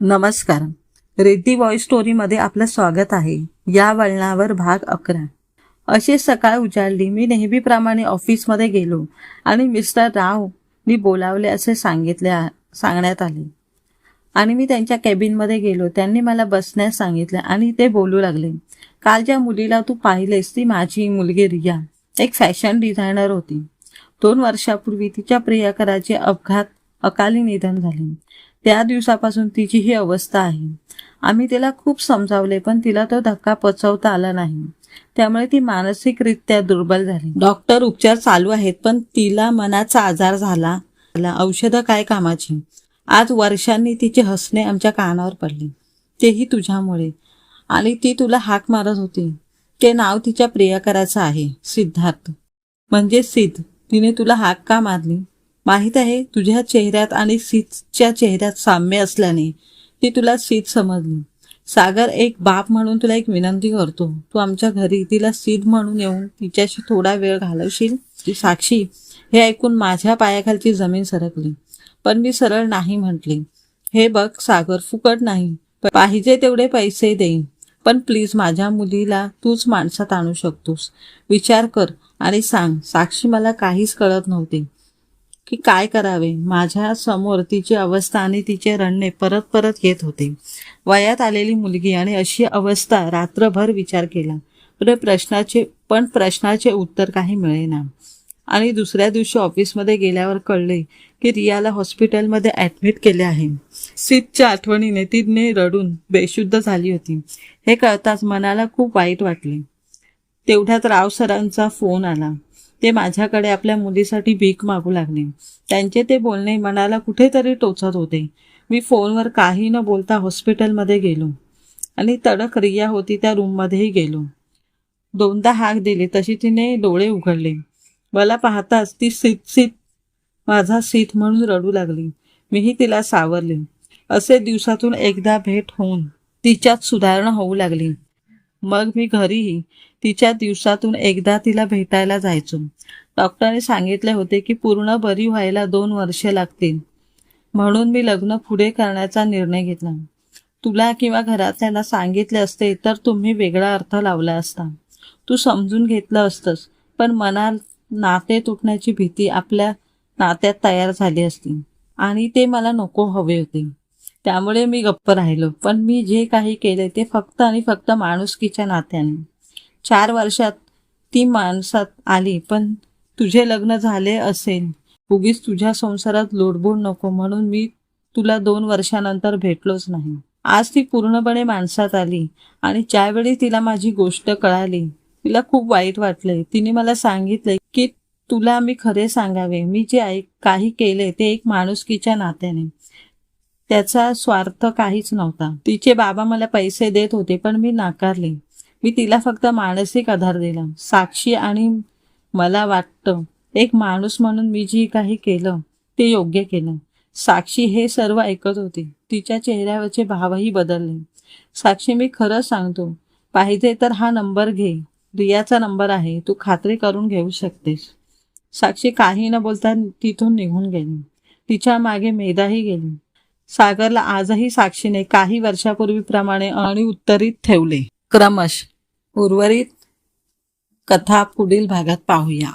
नमस्कार. रेड्डी वॉइस स्टोरीमध्ये आपलं स्वागत आहे. या वळणावर भाग अकरा. अशी सकाळ उजाडली. मी नेहमीप्रमाणे ऑफिसमध्ये गेलो आणि मिस्टर रावनी बोलावले असे सांगितले सांगण्यात आले. आणि मी त्यांच्या केबिनमध्ये गेलो. त्यांनी मला बसण्यास सांगितले आणि ते बोलू लागले. काल ज्या मुलीला तू पाहिलेस ती माझी मुलगी रिया. एक फॅशन डिझायनर होती. दोन वर्षापूर्वी तिच्या प्रियकराचे अपघात अकाली निधन झाले. त्या दिवसापासून तिची ही अवस्था आहे. आम्ही तिला खूप समजावले पण तिला तो धक्का पचवता आला नाही. त्यामुळे ती मानसिकरित्या दुर्बल झाली. डॉक्टर उपचार चालू आहेत पण तिला मनाचा आजार झाला. औषधं काय कामाची? आज वर्षांनी तिचे हसणे आमच्या कानावर पडले. तेही तुझ्यामुळे. आणि ती तुला हाक मारत होती. ते नाव तिच्या प्रियकराचं आहे सिद्धार्थ. म्हणजे सिद्ध. तिने तुला हाक का मारली? माहीत आहे तुझ्या चेहऱ्यात आणि सीतच्या चेहऱ्यात साम्य असल्याने ती तुला सीत समजली. सागर एक बाप म्हणून तुला एक विनंती करतो. तू आमच्या घरी तिला सीध म्हणून येऊन तिच्याशी थोडा वेळ घालवशील? ती साक्षी हे ऐकून माझ्या पायाखालची जमीन सरकली. पण मी सरळ नाही म्हटली. हे बघ सागर फुकट नाही. पाहिजे तेवढे पैसे देईन पण प्लीज माझ्या मुलीला तूच माणसात आणू शकतोस. विचार कर आणि सांग साक्षी मला काहीच कळत नव्हते. की काय करावे? माझ्यासमोर तिची अवस्था आणि तिचे रणणे परत परत येत होते. वयात आलेली मुलगी आणि अशी अवस्था रात्रभर विचार केला. पण प्रश्नाचे पण प्रश्नाचे उत्तर काही मिळेना. आणि दुसऱ्या दिवशी ऑफिसमध्ये गेल्यावर कळले की रियाला हॉस्पिटलमध्ये ॲडमिट केले आहे. सीटच्या आठवणीने तिने रडून बेशुद्ध झाली होती. हे कळताच मनाला खूप वाईट वाटले. तेवढ्यात राव सरांचा फोन आला. ते माझ्याकडे आपल्या मुलीसाठी भीक मागू लागले. त्यांचे ते बोलणे मनाला कुठेतरी टोचत होते. मी फोनवर काही न बोलता हॉस्पिटलमध्ये गेलो आणि तडक रिया होती त्या रूममध्येही गेलो. दोनदा हाक दिली तशी तिने डोळे उघडले. मला पाहताच ती सीत सीत माझा सीत म्हणून रडू लागली. मीही तिला सावरले. असे दिवसातून एकदा भेट होऊन तिच्यात सुधारणा होऊ लागली. मग मी घरीही तिच्या दिवसातून एकदा तिला भेटायला जायचो. डॉक्टरने सांगितले होते की पूर्ण बरी व्हायला दोन वर्षे लागतील. म्हणून मी लग्न पुढे करण्याचा निर्णय घेतला. तुला किंवा घरातल्यांना सांगितले असते तर तुम्ही वेगळा अर्थ लावला असता. तू समजून घेतलं असतंस पण मनात नाते तुटण्याची भीती आपल्या नात्यात तयार झाली असती आणि ते मला नको हवे होते. त्यामुळे मी गप्प राहिलो. पण मी जे काही केले ते फक्त आणि फक्त माणुसकीच्या नात्याने. चार वर्षात ती माणसात आली पण तुझे लग्न झाले असेल. उगीच तुझ्या संसारात लोडबोड नको म्हणून मी तुला दोन वर्षानंतर भेटलोच नाही. आज ती पूर्णपणे माणसात आली आणि ज्यावेळी तिला माझी गोष्ट कळाली तिला खूप वाईट वाटले तिने मला सांगितले की तुला मी खरे सांगावे. मी जे ऐक काही केले ते एक माणुसकीच्या नात्याने. त्याचा स्वार्थ काहीच नव्हता. तिचे बाबा मला पैसे देत होते पण मी नाकारले. मी तिला फक्त मानसिक आधार दिला. साक्षी आणि मला वाटतं एक माणूस म्हणून मी जी काही केलं ते योग्य केलं. साक्षी हे सर्व ऐकत होती. तिच्या चेहऱ्यावरचे भावही बदलले. साक्षी मी खरं सांगतो पाहिजे तर हा नंबर घे. रियाचा नंबर आहे. तू खात्री करून घेऊ शकतेस. साक्षी काही न बोलता तिथून निघून गेली. तिच्यामागे मेधाही गेली. सागरला आजही साक्षीने काही वर्षापूर्वीप्रमाणे आणि उत्तरित ठेवले. क्रमश उर्वरित कथा पुढील भागात पाहूया.